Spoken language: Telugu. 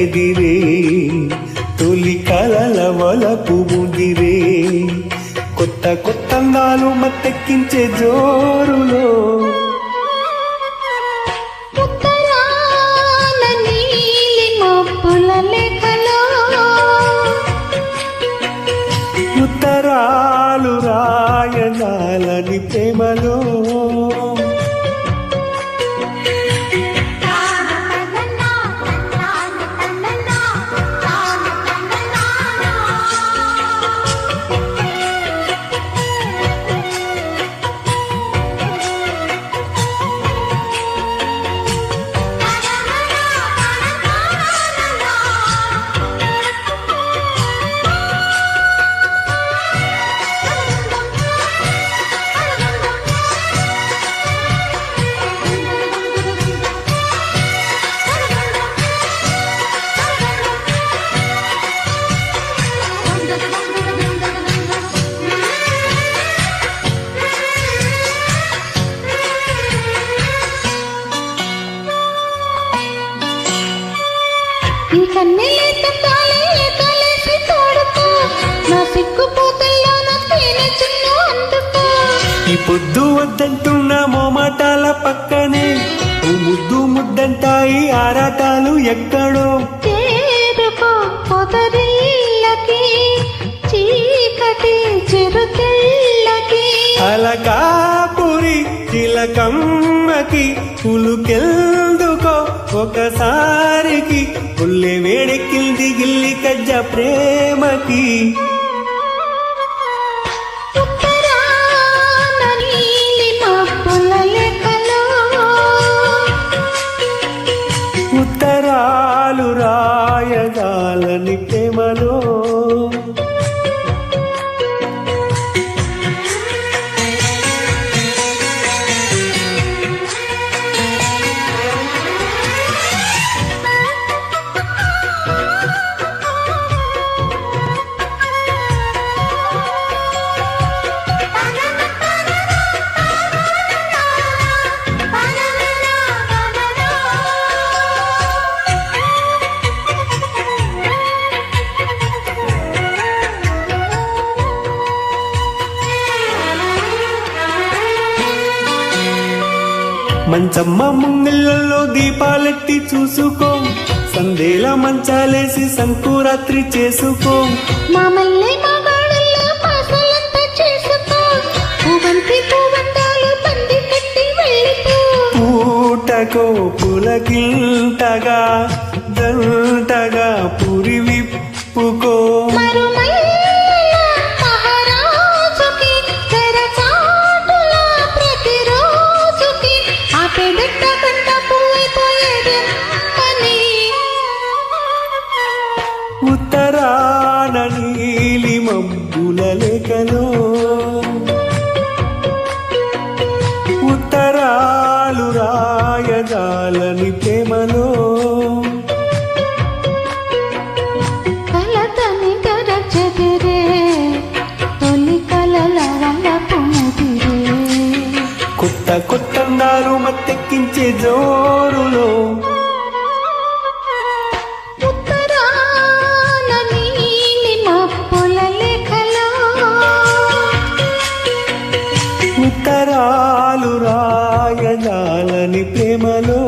చెదిరే తొలి కలల వలపు ముదిరే. కొత్త కొత్త నాలు మత్తెక్కించే జోరులో. ఉత్తరాలు రాయనాలని ప్రేమలో. ముద్దంటాయి ఆరాటాలు ఎక్కడో? చేరుకో పొదరిల్లకి చీకటి చిరుతిళ్ళకి అలకాపురి చిలకమ్మకి పులుకెల్దుకో ఒకసారికి పుల్లె వేడెక్కింది గిల్లి కజ్జ ప్రేమకి. ప్రేమలో మంచమ్మ ముంగిళ్ళలో దీపాలెట్టి చూసుకో. సందేల మంచాలేసి సంకురాత్రి చేసుకో. మామల్లె మగాడల్లో పాసలంతా చేసుకో. పువ్వంతి పువ్వంతాలు పంది కట్టి వెళ్ళిపో. పూటకో పులకింతగా దంటగా మబ్బుల లేఖలో ఉత్తరాలు రాయజాలని ప్రేమలో కొత్త కొత్త నారు మత్తెక్కించే జోరులో రాయజాలని ప్రేమలో